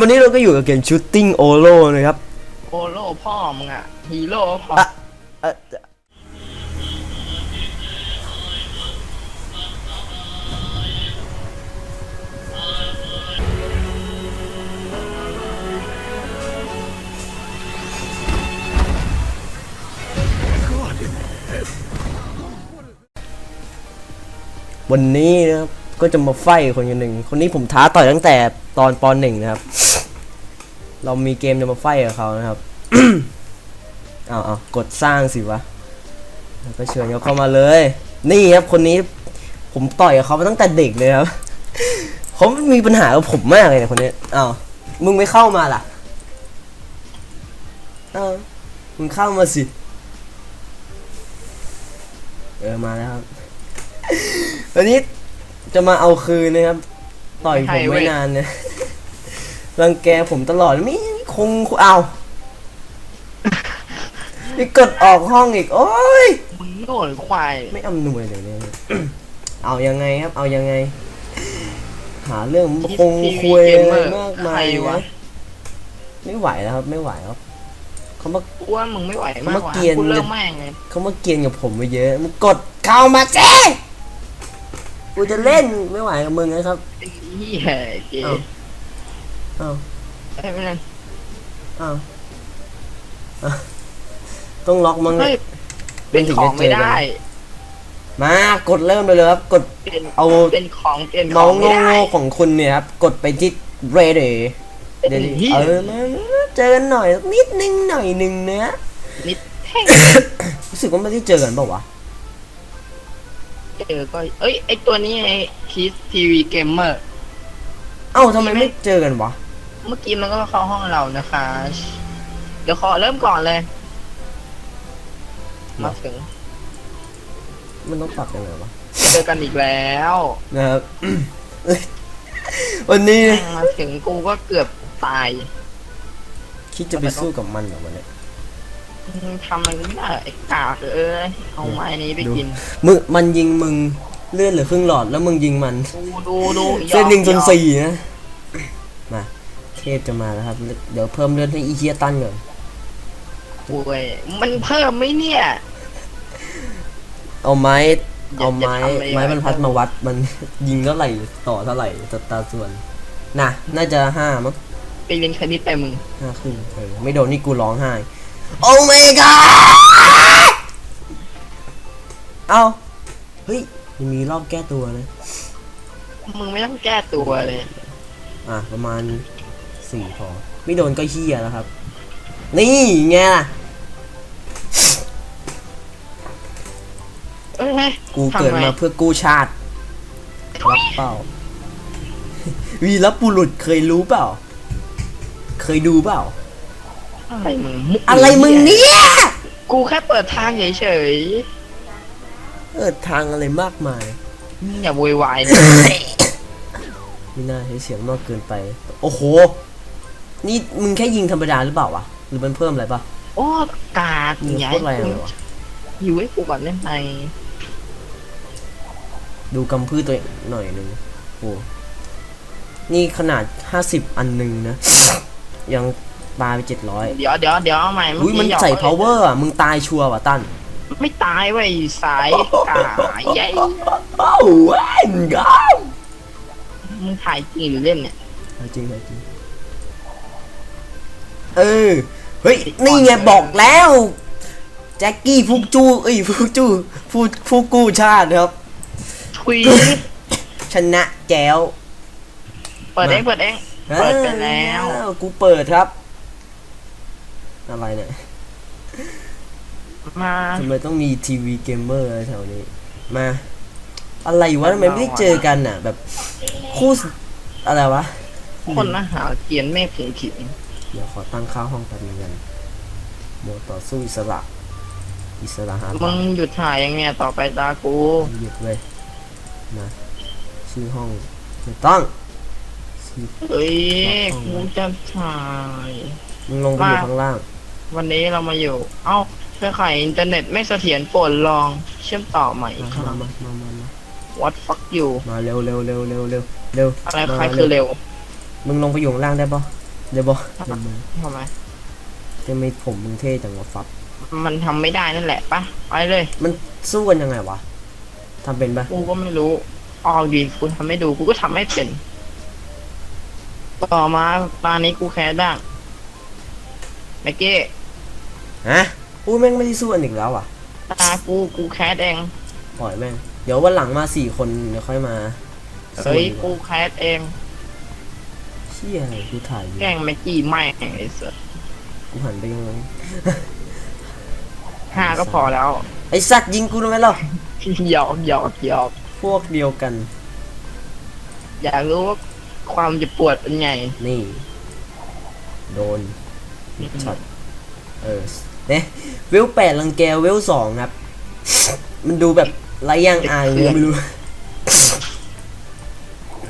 วันนี้เราก็อยู่กับเกม Shooting Olo นะครับโอโลพ่อมึงอะฮีโร่พออะเอ่อวันนี้นะครับ ก็จะมาไฟคนคนหนึ่งคนนี้ผมท้าต่อยตั้งแต่ตอนปหนึ่งนะครับ เรามีเกมจะมาไฟกับเขานะครับเอาเอากดสร้างสิวะแล้วก็เชิญเขาเข้ามาเลย นี่ครับคนนี้ผมต่อยกับเขามาตั้งแต่เด็กเลยครับเขามีปัญหากับผมมากเลยนะคนนี้อ้าวมึงไม่เข้ามาล่ะเอ้ามึงเข้ามาสิ เออมาแล้วครับ วันนี้ จะมาเอาคืนนะครับ ต่อยผมไม่นานเนี่ยรังแกผมตลอดไม่คงเอานี่กดออกห้องอีก โอ้ย มึงโง่หรือควายไม่อำนวยเลยเนี่ย เอายังไงครับ เอายังไง หาเรื่องคงคุยอะไรมากมายใครวะนะไม่ไหวแล้วครับ ไม่ไหวครับเขามา กูว่ามึงไม่ไหวมากกว่าเมื่อกี้กูเริ่มแม่งเลยเขามาเกรียนกับผมไปเยอะมึงกดเข้ามาเจ้ กูจะเล่นไม่ไหวกับมึงนะครับไอ้เหี้ยเก๋เอ้าอ้าวไอ้ไม่นั่นอ้าวอ้าวต้องล็อกมั้งเฮ้ยเป็เป็นนถึงขจะองเจไม่อกันได้ มากดเริ่มเลยเลยครับกด เป็นเอา เป็นของเป็นขน้อองงไม่ได้โง่ๆของคุณเนี่ยครับ กดไปที่ ready เป็นเดี๋ยวเหี้ยเออมาเจอกันหน่อยสักนิดนึงหน่อยหนึ่งนะนิดแท่ง รู้สึกว่าไม่ได้เจอกันเปล่าวะ เจอก็ เอ้ย ไอตัวนี้ไอคีสทีวีเกมเมอร์ เอ้าทำไมไม่เจอกันวะ เมื่อกี้มันก็เข้าห้องเรานะคะ เดี๋ยวขอเริ่มก่อนเลยมาถึง มันต้องปรับยังไงวะเจอกันอีกแล้วนะครับ วันนี้แม่งมาถึงกูก็เกือบตาย คิดจะไปสู้กับมันเหรอวันนี้ มึงทำอะไรไม่ได้ไอ้กากเอ้ยเอาไม้นี้ไปกิน มึงมันยิงมึงเลื่อนเหลือครึ่งหลอดแล้วมึงยิงมัน ดูดูดูเส้นหนึ่งจนสี่นะมาเทพจะมาแล้วครับ เดี๋ยวเพิ่มเลือดให้อีเคียตันก่อนโอ้ยมันเพิ่มไหมเนี่ย เอาไม้อย่าเอาไม้อย่าทำเลยไม้บรรพัดมาวัดมัน ยิงเท่าไหร่ต่อเท่าไหร่ตตราส่วนน่ะ น่าจะห้ามั้งไปเรียนคณิตไปมึงห้าครึ่งเออไม่โดนนี่กูร้องไห้ โอ้ไม่กาเอาเฮ้ยยังมีรอบแก้ตัวนะ มึงไม่ต้องแก้ตัวเลย อะ ประมาณสี่พอ ไม่โดนก็เฮียแล้วครับ นี่ไงล่ะ เอ้ยกูเกิดทำไมาเพื่อกู้ชาติ รับเปล่า วีรบุรุษเคยรู้เปล่า เคยดูเปล่า อะไรมึงมุกอะไรมึงเนี่ย กูแค่เปิดทางเฉยเปิดทางอะไรมากมาย ๆมึงอย่าโวยวายนะไม่น่าใช้เสียงมากเกินไป โอ้โห นี่มึงแค่ยิงธรรมดาหรือเปล่าวะ หรือมันเพิ่มอะไรป่ะโอ้กากยิงอย่าโคตรแรงเลยวะอยู่ให้กูก่อนได้ไหมดูกำพืชตัวเองหน่อยหนึ่งโอ้นี่ขนาดห้าสิบอันหนึ่งนะ ยัง ปาไปเจ็ดร้อยเดี๋ยวเดี๋ยวเดี๋ยวเอาใหม่เมื่อุ้ยกี้มันหยอกใส่เลย power อะมึงตายชัวร์ว่ะตั้นไม่ตายเว้ยสายกาใหญ่โอ้เว้นก้ามึงถ่ายจริงหรือเล่นเนี่ย จริงจริงเออเฮ้ยนี่ไงบอกแล้วแจ็คกี้ฟุกจูเอ้ยฟุกจูฟูฟูกู้ชาติครับทุยชนะแก้วเปิดเองเปิดเองเปิดไปแล้วอ้าวกูเปิดครับ อะไรเนี่ยมา ทำไมต้องมีทีวีเกมเมอร์แถวนี้ มา อะไรวะทำไมไม่ได้เจอกันอะ แบบคู่สอะไรวะ คนอาหารเกียนเมฆถึงขิงเดี๋ยวขอตั้งค่าห้องแป๊บนึงกันโมต่อสู้อิสระ อิสระหามึงหยุดถ่ายยังไงต่อไปตากูหยุดเลยนะชื่อห้องไม่ต้องชื่อเฮ้ยกูจะถ่ายมึงลงไปอยู่มาข้างล่าง วันนี้เรามาอยู่ เอ้าเครือข่ายอินเทอร์เน็ตไม่เสถียรโปรดลองเชื่อมต่อใหม่อีมากครั้มางมามามามา What fuck you มาเร็วเร็วเร็วเร็วเร็วเร็วอะไรมาใครคือเร็วมึงลงไปอยู่ข้างล่างได้ปะเดี๋ยวบอทำไม จะไม่ผมมึงเท่จังวะฟับ มันทำไม่ได้นั่นแหละปะไปเลยมันสู้กันยังไงวะทำเป็นปะกูก็ไม่รู้ออกดีกูทำไม่ดูกูก็ทำไม่เป็น ต่อมาตอนนี้กูแคสบ้างแม็กกี้ ฮะอุ้ยแม่งไม่ได้สู้กันอีกแล้วอะตากูกูแคสเองปล่อยแม่ง เดี๋ยววันหลังมาสี่คนเดี๋ยวค่อยมาเฮ้ยสู้กูดีกว่าแคสเองเชี่ยอะไรกูถ่ายอยู่แกล้งแม็กกี้ไม่งไอ้สัสกูหันไปยังไงห้าก็พอแล้ว ไอสัตว์ยิงกูทำไมล่ะหยอกหยอกหยอกพวกเดียวกัน อยากรู้ว่าความเจะปวดเป็นไง นี่ โดนช็อตเออเนี่ยเวลแปดรังแกเวลสองครับ มันดูแบบไรย่างอายเลยไม่รู้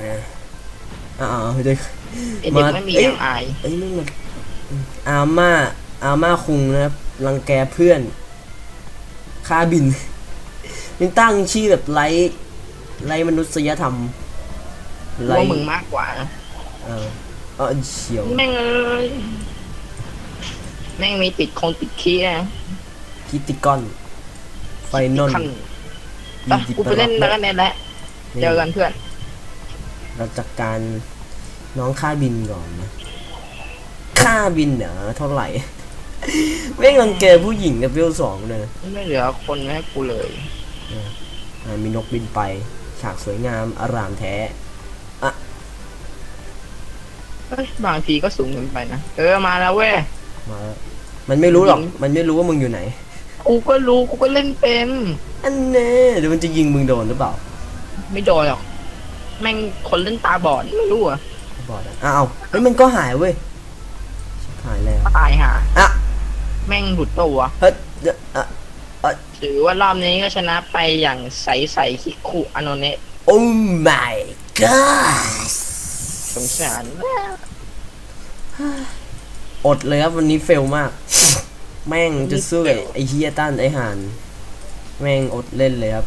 นะอ่าเดี๋ยวไอเด็กมาไม่มีเอ้ยยังอายเอ้ยนี่มันอาม่าอาม่าคุงนะครับรังแกเพื่อนค่าบิน มันตั้งชื่อแบบไร้ไร้มนุษยธรรมไร้ว่ามึงมากกว่าเออเออเฉียวแม่งเอ้ย แม่งมีติดคงติดขี้นะกิติกอนไฟนอลขั้นไปกูไปเล่นแล้วกันเนี่ยแหละเจอกันเพื่อน เราจัดการน้องค่าบินก่อนนะค่าบินเหรอเท่าไหร่ แม่งรังแกผู้หญิงกับเวลสองเลยนะไม่เหลือคนให้กูเลยอ่ามีนกบินไป ฉากสวยงามอารามแท้เอ้ยบางทีก็สูงเกินไปนะ เออมาแล้วเว้ย มาแล้วมันไม่รู้หรอก มันไม่รู้ว่ามึงอยู่ไหน กูก็รู้กูก็เล่นเป็นอันแน่เดี๋ยวมันจะยิงมึงโดนหรือเปล่าไม่โดนหรอก แม่งคนเล่นตาบอดไม่รู้อะบอดอะอ้าวเฮ้ยมันก็หายเว้ยชิบหายแล้วตายห่าอะแม่งบุดตัวเฮ้ยเดี๋ยวอะถือว่ารอบนี้ก็ชนะไปอย่างใสใสๆคิคุอโนเนะโอ้ my god สงสาร อดเลยครับวันนี้เฟลมาก แม่งจะสู้กับไอ้เฮียตันไอ้ห่าน แม่งอดเล่นเลยครับ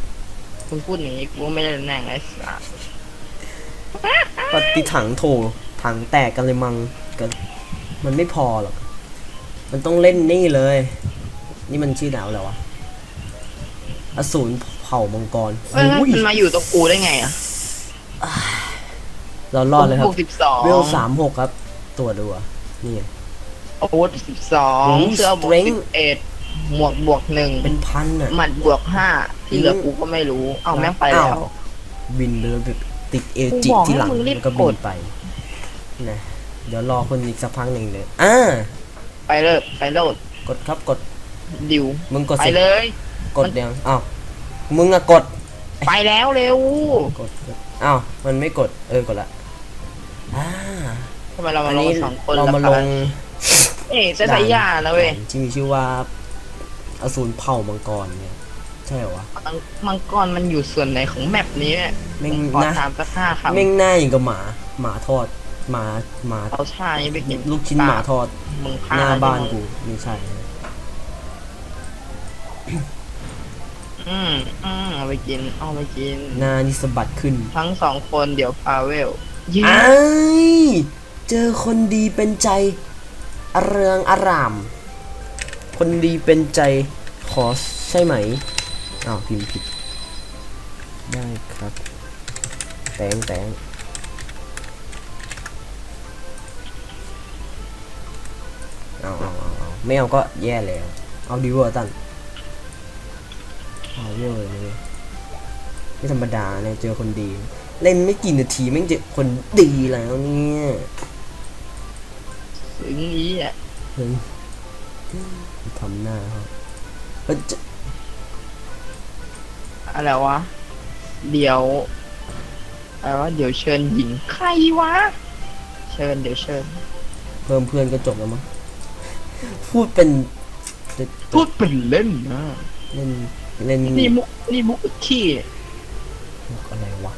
คุณพูดอย่างนี้กูไม่ได้แน่งไอ้สัสปฏิถังโถถังแตกกันเลยมังกันมันไม่พอหรอก มันต้องเล่นนี่เลย นี่มันชื่อหนาวแล้ววะอสูรเผ่ามังกรเอ้ยโอ้ยมันมาอยู่ตรงกูได้ไงอะเรารอดเลยครับบวกสิบสองเวลสามหกครับ ตัวดูอะนี่ไง อาวุธสิบสองโอ้โหเสื้อบวก strength สิบเอ็ดหมวกบวกหนึ่งเป็นพันอะ หมัดบวกห้าที่เหลือกูก็ไม่รู้ เอาแม่งไปแล้ว อ้าวบินไปเลยแบบติดเอจิกูบอกที่หลังให้มึงรีบแล้วก็กบิดนไปนะเดี๋ยวรอคนอีกสักพักหนึ่งเลยอ่าไปเลยไปโลดกดครับกดดิวมึงกดไปสิเลย กดยังอ้าวมึงอะกดไปแล้วเร็วกดกดอ้าวมันไม่กดเออกดละอ่าทำไมเราอัมานลงนี้สองคนเรามาลแล้วง เอ๊ะเซตายานะเว้ยที่มีชื่อว่าอสูรเผ่ามังกรเนี่ยใช่เหรอวะมังกรมันอยู่ส่วนไหนของแมปนี้เนี่ยแม่งขอนะถามสักห้าคำแม่งหน้าอย่างกับหมาหมาทอดหมาหมาเอาชานี้ไปกินลูกชิ้นหมาทอดมึงหพาน้าบ้านใช่ไหมกูไม่ใช่นะอืมอืมเอาไปกิน เอาไปกินหน้านี่สะบัดขึ้น ทั้งสองคนเดี๋ยวพาเวลยิงไอ้ายเจอคนดีเป็นใจ อเรืองอาราม คนดีเป็นใจขอใช่ไหมอ้าวพิมพ์ผิด ได้ครับ แตงแตงเอาเอาเอาเอาไม่เอาก็แย่แล้ว เอาดีเวอร์ตันเอาเวอร์เลยไม่ธรรมดาเนี่ยเจอคนดี เล่นไม่กี่นาทีแม่งเจอคนดีแล้วเนี่ย ถึงนี้อะเฮ้ยทำหน้าเขาเฮ้ยจะอะไรวะ เดี๋ยวอะไรวะเดี๋ยวเชิญหญิงใครวะ เชิญเดี๋ยวเชิญ เพิ่มเพื่อนก็จบแล้วมั้งพูดเป็นจะพูดเป็นเล่นนะเล่นเล่นนี่มุกนี่มุกขี้อะไรวะ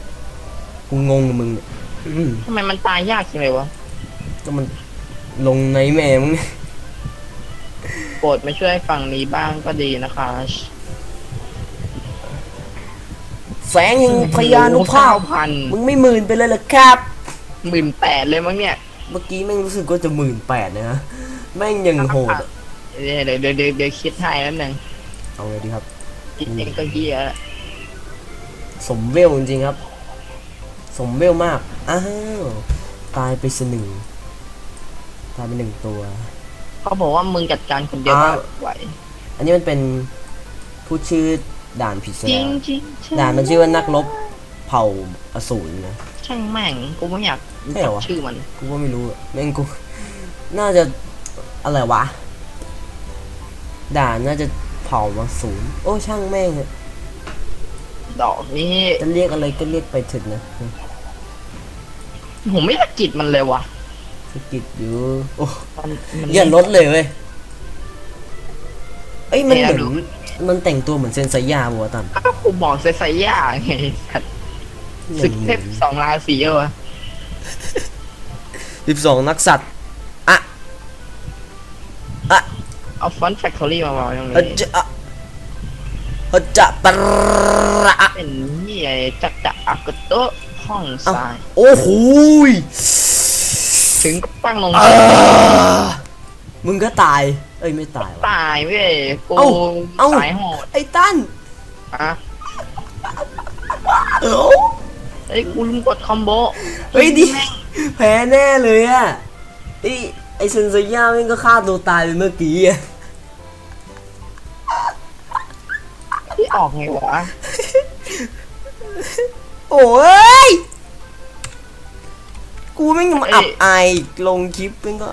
กูงงกับมึงเนี่ยอืมทำไมมันตายยากจังเลยวะก็มัน ลงในแม่มึงเนี่ยโปรดมาช่วยฝั่งนี้บ้างก็ดีนะคะแสงแห่งพยานุภาพ พันมึงไม่หมื่นไปเลยเหรอครับ หมื่นแปดเลยมั้งเนี่ยเมื่อกี้แม่งรู้สึกว่าจะหมื่นแปดนะฮะแม่งยังโหดอะเดี๋ยวเดี๋ยวเดี๋ยวเดี๋ยวเดี๋ยวคิดให้แล้วหนึ่งเอาไงดีครับ คิดเองก็เฮียละสมเวลจริงๆครับ สมเวลมาก อ้าว ตายไปสหนึ่ง ตายไปหนึ่งตัว เขาบอกว่ามึงจัดการคนเดียวอ่าไม่ไหวอันนี้มันเป็นผู้ชื่อด่านผิดซะจริแล้งวจริงด่านมันชื่อว่านักรบเผ่าอสูรนะ ช่างแม่งกูไม่อยากรู้ใช่เหรจัอกวะ ชื่อมัน กูก็ไม่รู้อะแม่งกู น่าจะอะไรวะ ด่านน่าจะเผ่ามาศูนย์โอ้ช่างแม่งอะดอกนี้จะเรียกอะไรก็เรียกไปเถึงนะ ผมไม่สะกิดมันเลยว่ะ สกิดอยู่โอ้มันมันอย่าลดเลยเว้ยเอ้ยมันเหมือนมันแต่งตัวเหมือนเซนไซยาบัวตันก็กูบอกเซนไซยาไงสัตว์ศึกเทพสองราศีเหรอวะสิบสองนักสัตว์อะอะเอาฟอนต์แฟคทอรี่มาวางตรงเฮจะเฮจะปะระอะเป็นนี่ไอ้จักจักอากโตห้องทรายโอ้โห ถึงกับปั้งลงอ่ามึงก็ตาย เอ้ยไม่ตายวะ ตายเว้ยกูเอ้าเอ้า สายโหดไอ้ตั้นอะเอ้าไอ้ยกูลืมกดคอมโบเฮ้ยดิแพ้แน่เลยอะไอ้ไอ้เซนไซยาแม่งก็ฆ่าตัวตายไปเมื่อกี้อะที่ออกไงวะโอ้ย กูแม่งยังมาอับอายลงคลิปแม่งก็